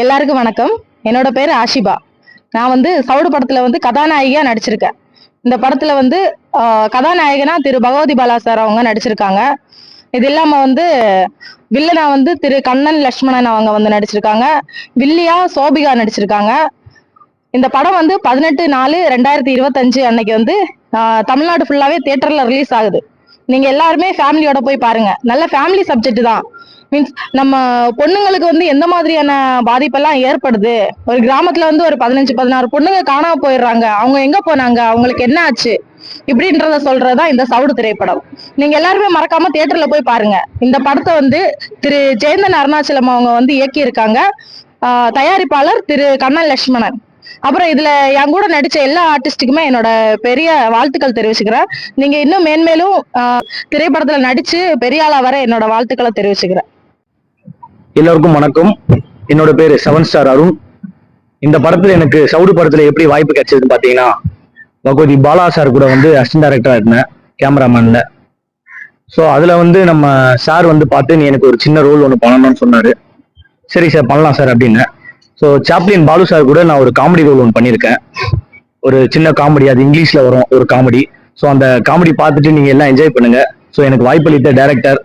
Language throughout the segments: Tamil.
எல்லாருக்கும் வணக்கம். என்னோட பேர் ஆஷிபா. நான் வந்து சவுடு படத்துல வந்து கதாநாயகியா நடிச்சிருக்கேன். இந்த படத்துல வந்து கதாநாயகனா திரு பகவதி பாலா சார் அவங்க நடிச்சிருக்காங்க. இது இல்லாம வந்து வில்லனா வந்து திரு கண்ணன் லட்சுமணன் அவங்க வந்து நடிச்சிருக்காங்க. வில்லியா சோபிகா நடிச்சிருக்காங்க. இந்த படம் வந்து பதினெட்டு நாலு ரெண்டாயிரத்தி இருபத்தஞ்சு அன்னைக்கு வந்து தமிழ்நாடு ஃபுல்லாவே தியேட்டர்ல ரிலீஸ் ஆகுது. நீங்க எல்லாருமே ஃபேமிலியோட போய் பாருங்க. நல்ல ஃபேமிலி சப்ஜெக்ட் தான். மீன்ஸ் நம்ம பொண்ணுங்களுக்கு வந்து எந்த மாதிரியான பாதிப்பெல்லாம் ஏற்படுது? ஒரு கிராமத்துல வந்து ஒரு பதினஞ்சு பதினாறு பொண்ணுங்க காணாம போயிடுறாங்க. அவங்க எங்க போனாங்க? அவங்களுக்கு என்ன ஆச்சு? இப்படின்றத சொல்றதுதான் இந்த சவுடு திரைப்படம். நீங்க எல்லாருமே மறக்காம தியேட்டர்ல போய் பாருங்க. இந்த படத்தை வந்து திரு ஜெயந்தன் அருணாச்சலம் அவங்க வந்து இயக்கி இருக்காங்க தயாரிப்பாளர் திரு கண்ணன் லட்சுமணன். அப்புறம் இதுல என் கூட நடிச்ச எல்லா ஆர்டிஸ்டுக்குமே என்னோட பெரிய வாழ்த்துக்கள் தெரிவிச்சுக்கிறேன். நீங்க இன்னும் மேன்மேலும் திரைப்படத்துல நடிச்சு பெரிய ஆளா வர என்னோட வாழ்த்துக்களை தெரிவிச்சுக்கிறேன். எல்லோருக்கும் வணக்கம். என்னோட பேரு செவன் ஸ்டார் அருண். இந்த படத்துல எனக்கு சவுடு படத்துல எப்படி வாய்ப்பு கிடைச்சதுன்னு பாத்தீங்கன்னா பகவதி பாலா சார் கூட வந்து அசிஸ்டன்ட் டைரக்டரா இருந்தேன் கேமராமேன்ல ஸோ அதுல வந்து நம்ம சார் வந்து பார்த்து நீ எனக்கு ஒரு சின்ன ரோல் ஒன்று பண்ணணும்னு சொன்னாரு. சரி சார் பண்ணலாம் சார் அப்படின்னு ஸோ சாப்ளின் பாலு சார் கூட நான் ஒரு காமெடி ரோல் ஒன்று பண்ணியிருக்கேன். ஒரு சின்ன காமெடி அது இங்கிலீஷ்ல வரும் ஒரு காமெடி ஸோ அந்த காமெடி பார்த்துட்டு நீங்க எல்லாம் என்ஜாய் பண்ணுங்க. ஸோ எனக்கு வாய்ப்பளித்த டேரக்டர்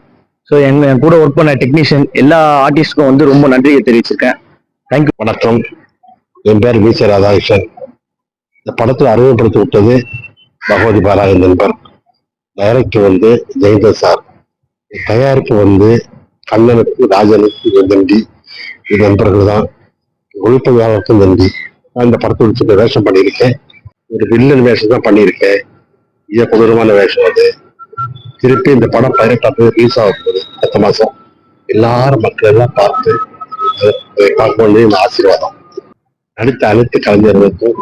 ஸோ எங்க என் கூட ஒர்க் பண்ண டெக்னீஷியன் எல்லா ஆர்டிஸ்ட்க்கும் வந்து ரொம்ப நன்றியை தெரிவிச்சிருக்கேன். தேங்க்யூ வணக்கம். என் பேர் வி சி ராதாகிருஷ்ணன். இந்த படத்தில் அறிமுகப்படுத்தி விட்டது பகவதி பாலா என் நண்பர் டைரக்டர் வந்து ஜெயந்தன் சார். தயாரிப்பு வந்து கண்ணனுக்கு ராஜனுக்கு இது நன்றி. இது நண்பர்கள் தான் ஒளிப்பதிவாளருக்கும் நன்றி. நான் இந்த படத்தை வச்சுட்டு வேஷம் பண்ணியிருக்கேன். ஒரு வில்லன் வேஷம் தான் பண்ணியிருக்கேன். இது கொடூரமான வேஷம் அது. திருப்பி இந்த படம் பதினெட்டாம் ரிலீஸ் ஆக போகுது அடுத்த மாசம் எல்லாரும் மக்கள் எல்லாம் பார்த்து பார்க்கணும் ஆசீர்வாதம். நடித்த அனைத்து கலைஞர்களுக்கும்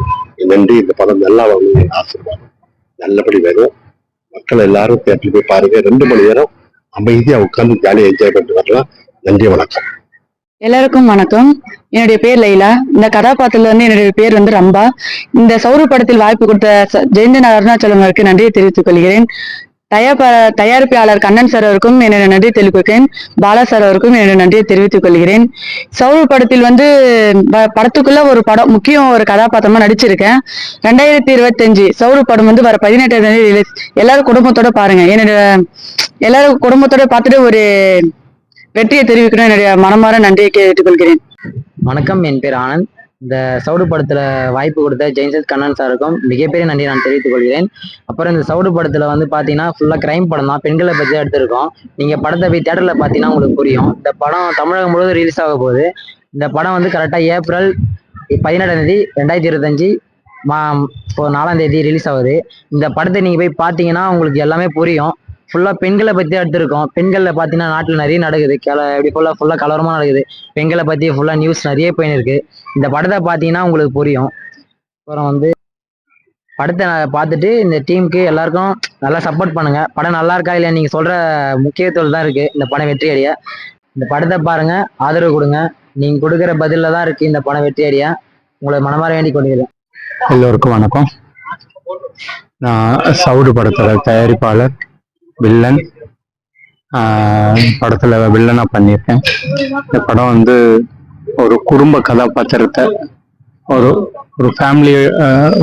நன்றி. இந்த படம் நல்லா வரணும் என் ஆசீர்வாதம். நல்லபடி வரும். மக்கள் எல்லாரும் தேட்டர் போய் பாருங்க. ரெண்டு மணி நேரம் அமைதியா உட்கார்ந்து ஜாலியா என்ஜாய் பண்ணிட்டு வரலாம். நன்றி வணக்கம். எல்லாருக்கும் வணக்கம். என்னுடைய பேர் லைலா. இந்த கதாபாத்திரத்துல வந்து என்னுடைய பேர் வந்து ரம்பா. இந்த சௌர படத்தில் வாய்ப்பு கொடுத்த ஜெயந்தன் அருணாச்சலம் அவருக்கு நன்றியை தெரிவித்துக் கொள்கிறேன். தயாரிப்பாளர் கண்ணன் சார் அவருக்கும் என்னுடைய நன்றியை தெரிவிக்கிறேன் பாலா சார் அவருக்கும் என்னுடைய நன்றியை தெரிவித்துக் கொள்கிறேன் சௌரு படத்தில் வந்து ப- படத்துக்குள்ள ஒரு படம் முக்கியம் ஒரு கதாபாத்திரமா நடிச்சிருக்கேன். ரெண்டாயிரத்தி இருபத்தஞ்சு சௌரு படம் வந்து வர பதினெட்டாம் தேதி ரிலீஸ் எல்லாரும் குடும்பத்தோட பாருங்க. என்னோட எல்லாரும் குடும்பத்தோட பார்த்துட்டு ஒரு வெற்றியை தெரிவிக்கணும். என்னுடைய மனமாற நன்றியை கேட்டுக்கொள்கிறேன். வணக்கம். என் பேர் ஆனந்த். இந்த சவுடு படத்தில் வாய்ப்பு கொடுத்த ஜெயின்சத் கண்ணன் சாருக்கும் மிகப்பெரிய நன்றி நான் தெரிவித்துக் கொள்கிறேன். அப்புறம் இந்த சவுடு படத்தில் வந்து பார்த்தீங்கன்னா ஃபுல்லாக கிரைம் படம் தான். பெண்களை பற்றி எடுத்திருக்கோம். நீங்கள் படத்தை போய் தேட்டரில் பார்த்தீங்கன்னா உங்களுக்கு புரியும். இந்த படம் தமிழகம் முழுவதும் ரிலீஸ் ஆக போகுது. இந்த படம் வந்து கரெக்டாக ஏப்ரல் பதினெட்டாம் தேதி ரெண்டாயிரத்தி இருபத்தஞ்சி மா இப்போ நாலாம் தேதி ரிலீஸ் ஆகுது. இந்த படத்தை நீங்கள் போய் பார்த்தீங்கன்னா உங்களுக்கு எல்லாமே புரியும். ஃபுல்லாக பெண்களை பற்றி எடுத்திருக்கோம். பெண்களில் பார்த்தீங்கன்னா நாட்டில் நிறைய நடக்குது. கிள இப்படி ஃபுல்லாக ஃபுல்லாக கலவரமாக நடக்குது. பெண்களை பற்றி ஃபுல்லாக நியூஸ் நிறைய போயின்னு இந்த படத்தை பார்த்தீங்கன்னா உங்களுக்கு புரியும். அப்புறம் வந்து படத்தை நான் பார்த்துட்டு இந்த டீமுக்கு எல்லாருக்கும் நல்லா சப்போர்ட் பண்ணுங்க. படம் நல்லா இருக்கா இல்லையா? நீங்கள் சொல்கிற முக்கியத்துவம் தான் இருக்குது இந்த படம் வெற்றி அடைய. இந்த படத்தை பாருங்கள் ஆதரவு கொடுங்க. நீங்கள் கொடுக்குற பதிலில் தான் இருக்குது இந்த படம் வெற்றி அடைய. உங்களை மனமாற வேண்டி கொள்கிறேன் எல்லோருக்கும் வணக்கம். நான் சவுடு படத்தோட தயாரிப்பாளர் வில்லன். படத்துல வில்லனா பண்ணியிருக்கேன் இந்த படம் வந்து ஒரு குடும்ப கதாபாத்திரத்தை ஒரு ஒரு ஃபேமிலி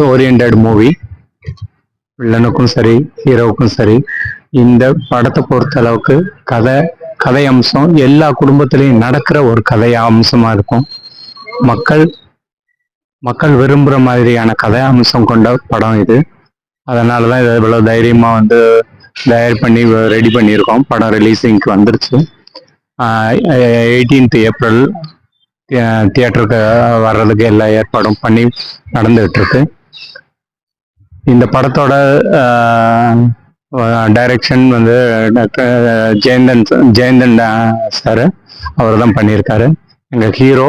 ஓரியன்ட் மூவி வில்லனுக்கும் சரி ஹீரோவுக்கும் சரி இந்த படத்தை பொறுத்த அளவுக்கு கதை கதை அம்சம் எல்லா குடும்பத்திலையும் நடக்கிற ஒரு கதை அம்சமா இருக்கும். மக்கள் மக்கள் விரும்புகிற மாதிரியான கதை அம்சம் கொண்ட படம் இது. அதனால தான் இதை இவ்வளோ தைரியமாக வந்து தயார் பண்ணி ரெடி பண்ணியிருக்கோம். படம் ரிலீஸிங்க்கு வந்துருச்சு. எயிட்டீன்த் ஏப்ரல் தியேட்டருக்கு வர்றதுக்கு எல்லா ஏற்பாடும் பண்ணி நடந்துகிட்ருக்கு. இந்த படத்தோட டைரக்ஷன் வந்து டாக்டர் ஜெயந்தன் ஜெயந்தன் சார் அவர் தான் பண்ணியிருக்காரு. எங்கள் ஹீரோ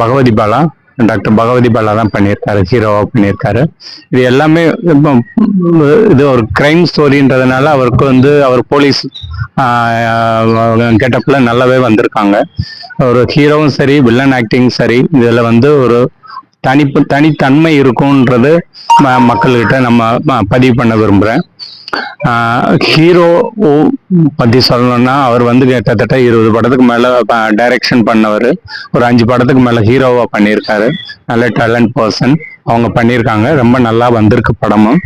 பகவதி பாலா. டாக்டர் பகவதி பாலா தான் பண்ணியிருக்காரு ஹீரோவாக பண்ணியிருக்காரு. இது எல்லாமே இப்போ, இது ஒரு கிரைம் ஸ்டோரின்றதுனால அவருக்கு வந்து அவர் போலீஸ் கெட்டப்பில் நல்லாவே வந்திருக்காங்க. ஒரு ஹீரோவும் சரி வில்லன் ஆக்டிங் சரி இதில் வந்து ஒரு தனிப்பு தனித்தன்மை இருக்கும்ன்றது ம- மக்கள்கிட்ட நம்ம பதிவு பண்ண விரும்புகிறேன் ஹீரோ பற்றி சொல்லணும்னா அவர் வந்து கிட்டத்தட்ட இருபது படத்துக்கு மேலே டைரக்ஷன் பண்ணவர். ஒரு அஞ்சு படத்துக்கு மேலே ஹீரோவாக பண்ணியிருக்காரு. நல்ல டேலண்ட் பர்சன் அவங்க பண்ணியிருக்காங்க. ரொம்ப நல்லா வந்திருக்கு படமும்.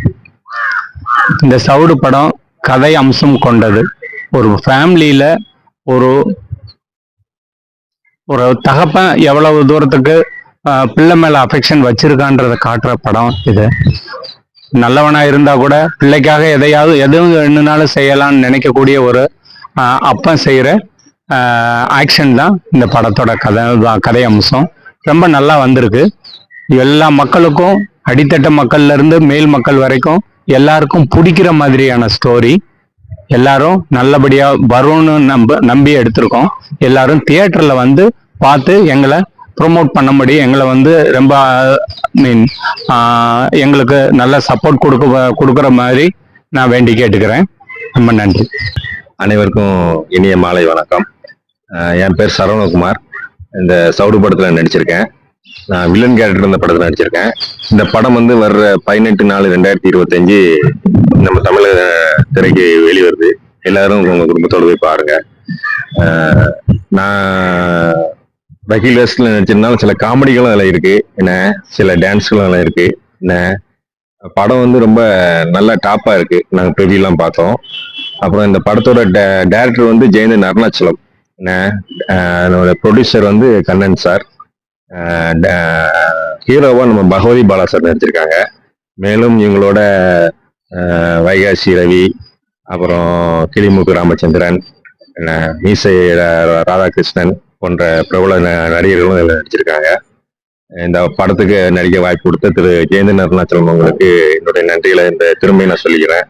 இந்த சவுடு படம் கதை அம்சம் கொண்டது. ஒரு ஃபேமிலியில ஒரு ஒரு தகப்பன் எவ்வளவு தூரத்துக்கு பிள்ளை மேல அஃபெக்ஷன் வச்சிருக்கான்றத காட்டுற படம் இது. நல்லவனா இருந்தா கூட பிள்ளைக்காக எதையாவது எதுவும் என்னனாலும் செய்யலாம்னு நினைக்கக்கூடிய ஒரு அப்பன் செய்யற ஆக்ஷன் தான் இந்த படத்தோட கதை கதை அம்சம். ரொம்ப நல்லா வந்திருக்கு. எல்லா மக்களுக்கும் அடித்தட்ட மக்கள்ல இருந்து மேல் மக்கள் வரைக்கும் எல்லாருக்கும் பிடிக்கிற மாதிரியான ஸ்டோரி எல்லாரும் நல்லபடியா வரும்னு நம்ப நம்பி எடுத்திருக்கோம். எல்லாரும் தியேட்டர்ல வந்து பார்த்து எங்களை ப்ரொமோட் பண்ணும்படி எங்களை வந்து ரொம்ப மீன் எங்களுக்கு நல்ல சப்போர்ட் கொடுக்க கொடுக்குற மாதிரி நான் வேண்டி கேட்டுக்கிறேன். ரொம்ப நன்றி. அனைவருக்கும் இனிய மாலை வணக்கம். என் பேர் சரவணகுமார். இந்த சவுடு படத்தில் நடிச்சிருக்கேன். நான் வில்லன் கேரக்டர் இந்த படத்தில் நடிச்சிருக்கேன். இந்த படம் வந்து வர்ற பதினெட்டு நாலு ரெண்டாயிரத்தி இருபத்தஞ்சு நம்ம தமிழக திரைக்கு வெளிவருது. எல்லாரும் உங்கள் குடும்பத்தோடு போய் பாருங்க. நான் வக்கீல் நடிச்சிருந்தாலும் சில காமெடிகளும் அதில் இருக்கு. என்ன? சில டான்ஸ்களும் அதில் இருக்கு. என்ன? படம் வந்து ரொம்ப நல்ல டாப்பா இருக்கு. நாங்கள் ப்ரிவியூலாம் பார்த்தோம். அப்புறம் இந்த படத்தோட டேரக்டர் வந்து ஜெயந்தன் அருணாச்சலம். ப்ரொடியூசர் வந்து கண்ணன் சார். ஹீரோவா நம்ம பகவதி பாலா சார் நடிச்சிருக்காங்க. மேலும் இவங்களோட வைகாசி ரவி அப்புறம் கிளிமுக்கு ராமச்சந்திரன் மீசை ரா- ராதாகிருஷ்ணன் போன்ற பிரபல ந- நடிகர்களும் இதில் நடிச்சிருக்காங்க. இந்த படத்துக்கு நடிக்க வாய்ப்பு கொடுத்த திரு ஜெயந்தன் அருணாச்சலம் அவங்களுக்கு என்னுடைய நன்றிகளை இந்த திரும்பி நான் சொல்லிக்கிறேன்.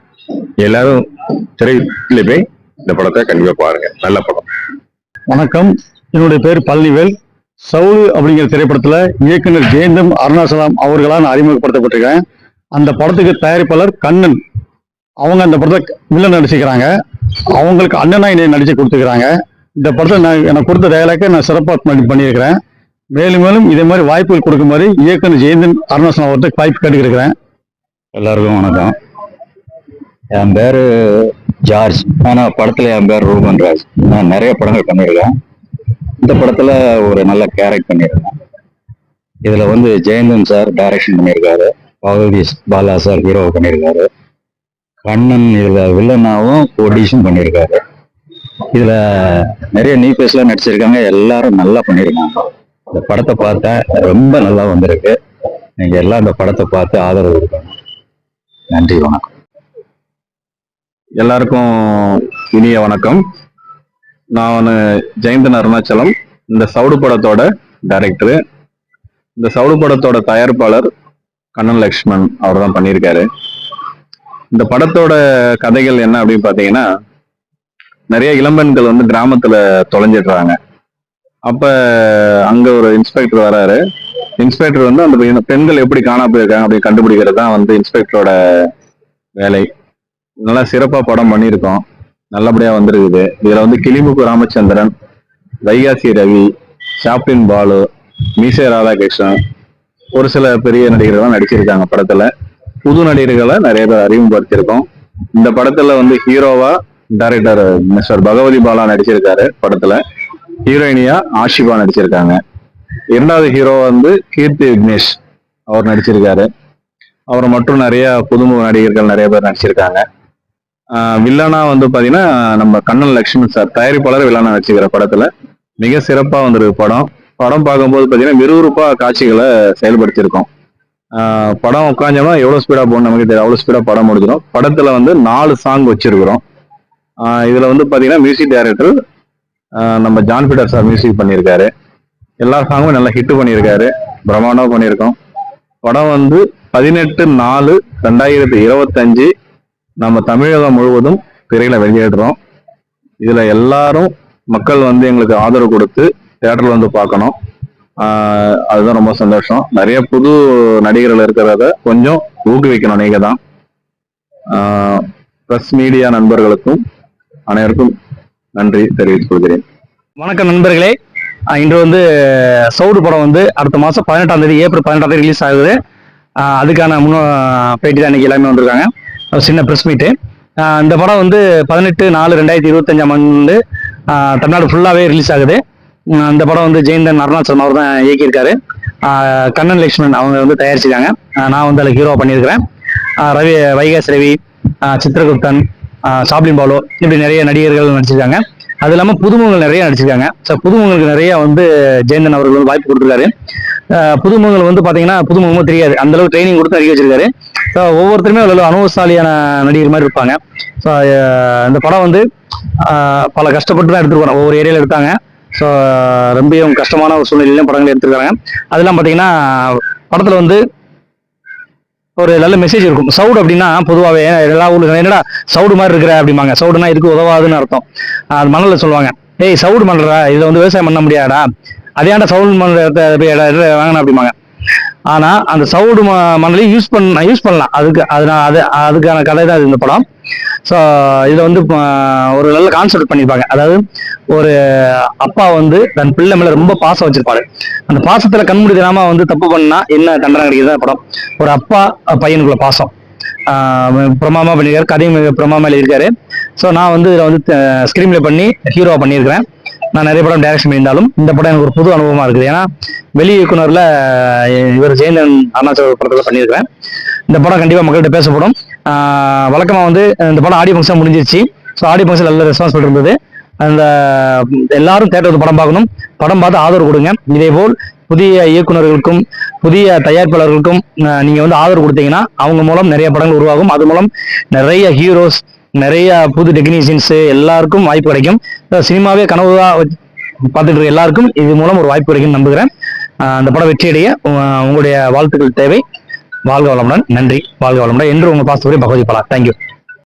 எல்லாரும் திரையில போய் இந்த படத்தை கண்டிப்பா பாருங்க. நல்ல படம். வணக்கம். என்னுடைய பேர் பழனிவேல். சவுடு அப்படிங்கிற திரைப்படத்துல இயக்குனர் ஜெயந்தம் அருணாச்சலம் அவர்களால் அறிமுகப்படுத்தப்பட்டிருக்கேன். அந்த படத்துக்கு தயாரிப்பாளர் கண்ணன். அவங்க அந்த படத்தை வில்லன் நடிச்சுக்கிறாங்க. அவங்களுக்கு அண்ணனா என்னை நடிச்சு கொடுத்துக்கிறாங்க. இந்த படத்தை நான் எனக்கு கொடுத்த டயலாக்கை நான் சிறப்பாக பண்ணியிருக்கிறேன். மேலும் மேலும் இதே மாதிரி வாய்ப்புகள் கொடுக்குமாறு இயக்குனர் ஜெயந்தன் அருணாசன் அவர்கிட்ட வாய்ப்பு கேட்டுக்கிறேன் எல்லாருக்கும் வணக்கம். என் பேரு ஜார்ஜ். ஆனால் படத்தில் என் பேர் ரூபன் ராஜ். நான் நிறைய படங்கள் பண்ணியிருக்கேன். இந்த படத்தில் ஒரு நல்ல கேரக்ட் பண்ணியிருக்கேன். இதில் வந்து ஜெயந்தன் சார் டைரக்ஷன் பண்ணியிருக்காரு. பகவதி பாலா சார் ஹீரோ பண்ணியிருக்காரு. கண்ணன் இதில் வில்லனாவும் ஒடிஷன் பண்ணியிருக்காரு. இதுல நிறைய நியூ பேஸ்லாம் நடிச்சிருக்காங்க. எல்லாரும் நல்லா பண்ணியிருக்காங்க இந்த படத்தை பார்த்தேன் ரொம்ப நல்லா வந்திருக்கு. நீங்க எல்லாம் இந்த படத்தை பார்த்து ஆதரவு கொடுக்கணும். நன்றி வணக்கம். எல்லாருக்கும் இனிய வணக்கம். நான் ஜெயந்தன் அருணாச்சலம். இந்த சவுடு படத்தோட டைரக்டரு இந்த சவுடு படத்தோட தயாரிப்பாளர் கண்ணன் லக்ஷ்மண் அவர் தான் பண்ணியிருக்காரு. இந்த படத்தோட கதைகள் என்ன அப்படின்னு பார்த்தீங்கன்னா நிறைய இளம்பெண்கள் வந்து கிராமத்துல தொலைஞ்சிடுறாங்க. அப்ப அங்க ஒரு இன்ஸ்பெக்டர் வராரு. இன்ஸ்பெக்டர் வந்து அந்த பெண்கள் எப்படி காணா போயிருக்காங்க அப்படி கண்டுபிடிக்கிறது தான் வந்து இன்ஸ்பெக்டரோட வேலை. நல்லா சிறப்பா படம் பண்ணியிருக்கோம். நல்லபடியா வந்திருக்குது. இதுல வந்து கிளிமுக்கு ராமச்சந்திரன் வைகாசி ரவி சாப்டின் பாலு மீசை ராதாகிருஷ்ணன். ஒரு சில பெரிய நடிகர்கள்லாம் நடிச்சிருக்காங்க படத்துல. புது நடிகர்களை நிறைய பேர் அறிமுகப்படுத்தியிருக்கோம். இந்த படத்துல வந்து ஹீரோவா டைரக்டர் மிஸ்டர் பகவதி பாலா நடிச்சிருக்காரு படத்துல. ஹீரோயினியா ஆஷிபா நடிச்சிருக்காங்க. இரண்டாவது ஹீரோ வந்து கீர்த்தி விக்னேஷ் அவர் நடிச்சிருக்காரு. அவர் மட்டும் நிறைய புதுமுக நடிகர்கள் நிறைய பேர் நடிச்சிருக்காங்க. வில்லனா வந்து பாத்தீங்கன்னா நம்ம கண்ணன் லட்சுமி சார் தயாரிப்பாளர் வில்லனா நடிச்சுக்கிற படத்துல. மிக சிறப்பா வந்திருக்கு படம். படம் பார்க்கும்போது பாத்தீங்கன்னா விறுவிறுப்பா காட்சிகளை செயல்படுத்தியிருக்கோம். படம் உட்காந்தோம்னா எவ்வளவு ஸ்பீடா போகணும் நமக்கு தெரியும் அவ்வளவு ஸ்பீடா படம் முடிஞ்சிடும். படத்துல வந்து நாலு சாங் வச்சிருக்கிறோம். இதில் வந்து பார்த்தீங்கன்னா மியூசிக் டைரக்டர் நம்ம ஜான் பீட்டர் சார் மியூசிக் பண்ணியிருக்காரு. எல்லா சாங்கும் நல்லா ஹிட் பண்ணியிருக்காரு. பிரம்மாண்டமாக பண்ணியிருக்கோம். படம் வந்து பதினெட்டு நாலு ரெண்டாயிரத்தி இருபத்தஞ்சு நம்ம தமிழகம் முழுவதும் திரையில வெளியேடுறோம் இதில் எல்லாரும் மக்கள் வந்து எங்களுக்கு ஆதரவு கொடுத்து தேட்டரில் வந்து பார்க்கணும். அதுதான் ரொம்ப சந்தோஷம். நிறைய புது நடிகர்கள் இருக்கிறத கொஞ்சம் ஊக்குவிக்கணும் நீங்கள் தான் ப்ரெஸ் மீடியா நண்பர்களுக்கும் அனைவருக்கும் நன்றி தெரிவித்துக் கொள்கிறேன். வணக்கம் நண்பர்களே. இன்று வந்து சவுடு படம் வந்து அடுத்த மாதம் பதினெட்டாம் தேதி ஏப்ரல் பதினெட்டாம் தேதி ரிலீஸ் ஆகுது. அதுக்கான முன்னோ பேட்டி தான் இன்னைக்கு எல்லாமே வந்திருக்காங்க. ஒரு சின்ன ப்ரெஸ் மீட்டு இந்த படம் வந்து பதினெட்டு நாலு ரெண்டாயிரத்தி இருபத்தஞ்சாம் ஆண்டு தமிழ்நாடு ஃபுல்லாகவே ரிலீஸ் ஆகுது. அந்த படம் வந்து ஜெயந்தன் அருணாச்சலம் அவர் தான் இயக்கியிருக்காரு. கண்ணன் லக்ஷ்மன் அவங்க வந்து தயாரிச்சிருக்காங்க. நான் வந்து அதில் ஹீரோ பண்ணியிருக்கிறேன். ரவி வைகாஸ் ரவி சித்திரகுப்தன் சாப்ளின் பாலோ இப்படி நிறைய நடிகர்கள் நடிச்சிருக்காங்க. அது இல்லாமல் புதுமுகங்கள் நிறைய நடிச்சிருக்காங்க. ஸோ புதுமுகங்களுக்கு நிறைய வந்து ஜெயந்தன் அவர்கள் வந்து வாய்ப்பு கொடுத்துருக்காரு. புதுமுகங்கள் வந்து பார்த்தீங்கன்னா புதுமுகமும் தெரியாது. அந்த அளவுக்கு ட்ரைனிங் கொடுத்து நடிக்க வச்சிருக்காரு. ஸோ ஒவ்வொருத்தருமே அவ்வளோ அனுபவசாலியான நடிகர் மாதிரி இருப்பாங்க. ஸோ இந்த படம் வந்து பல கஷ்டப்பட்டு தான் எடுத்துருக்கோம் ஒவ்வொரு ஏரியாவில் எடுத்தாங்க ஸோ ரொம்பவும் கஷ்டமான ஒரு சூழ்நிலையிலும் படங்கள் எடுத்துருக்காங்க. அதெல்லாம் பார்த்தீங்கன்னா படத்தில் வந்து ஒரு நல்ல மெசேஜ் இருக்கும். சவுடு அப்படின்னா பொதுவாகவே எல்லா ஊருக்கு என்னடா சவுடு மாதிரி இருக்கிற அப்படிம்பாங்க. சவுடுனா இதுக்கு உதவாதுன்னு அர்த்தம். அது மணலில் சொல்லுவாங்க. ஏய் சவுடு மணல்றா இதை வந்து விவசாயம் பண்ண முடியாதா? அதே சவுடு பண்ணுற வாங்கினா அப்படிம்பாங்க. ஆனா அந்த சவுடு மணலையும் யூஸ் பண்ண யூஸ் பண்ணலாம். அதுக்கு அதனால அது அதுக்கான கதை தான் இது இந்த படம். ஸோ இதில் வந்து ஒரு நல்ல கான்செப்ட் பண்ணியிருப்பாங்க. அதாவது ஒரு அப்பா வந்து தன் பிள்ளை மேல ரொம்ப பாசம் வச்சிருப்பாரு. அந்த பாசத்துல கண்மூடி தெரியாம வந்து தப்பு பண்ணா என்ன தண்டனை கிடைக்குது தான் படம். ஒரு அப்பா பையனுக்குள்ள பாசம். பிரமாமா பண்ணியிருக்காரு கதையும் பிரமா பிரமாமா எழுதியிருக்காரு. ஸோ நான் வந்து இதில் வந்து ஸ்க்ரீன்ல பண்ணி ஹீரோவா பண்ணியிருக்கிறேன். நான் நிறைய படம் டைரக்ஷன் பண்ணியிருந்தாலும் இந்த படம் எனக்கு ஒரு புது அனுபவமா இருக்குது. ஏன்னா வெளி இயக்குனரில் இவர் ஜெயந்தன் அருணாச்சல படத்தில் பண்ணியிருக்கிறேன். இந்த படம் கண்டிப்பாக மக்கள்கிட்ட பேசப்படும். வழக்கமாக வழக்கமா வந்து இந்த படம் ஆடியோ ஃபங்க்ஷன் முடிஞ்சிருச்சு. ஸோ ஆடியோ ஃபங்க்ஷன் நல்ல ரெஸ்பான்ஸ் இருந்தது அந்த எல்லாரும் தேட்டர் படம் பார்க்கணும். படம் பார்த்து ஆதரவு கொடுங்க. இதே போல் புதிய இயக்குனர்களுக்கும் புதிய தயாரிப்பாளர்களுக்கும் நீங்கள் நீங்க வந்து ஆதரவு கொடுத்தீங்கன்னா அவங்க மூலம் நிறைய படங்கள் உருவாகும். அது மூலம் நிறைய ஹீரோஸ் நிறைய புது டெக்னீஷியன்ஸ் எல்லாருக்கும் வாய்ப்பு கிடைக்கும். சினிமாவே கனவுதாக வச்சு பார்த்துட்டு இருக்க எல்லாருக்கும் இது மூலம் ஒரு வாய்ப்பு கிடைக்கும் நம்புகிறேன். அந்த படம் வெற்றியடைய உங்களுடைய வாழ்த்துக்கள் தேவை. வாழ்க வளமுடன். நன்றி. வாழ்க வளமுடன். என்று உங்கள் பாஸ்தவரை பகவதி பலா. தேங்க்யூ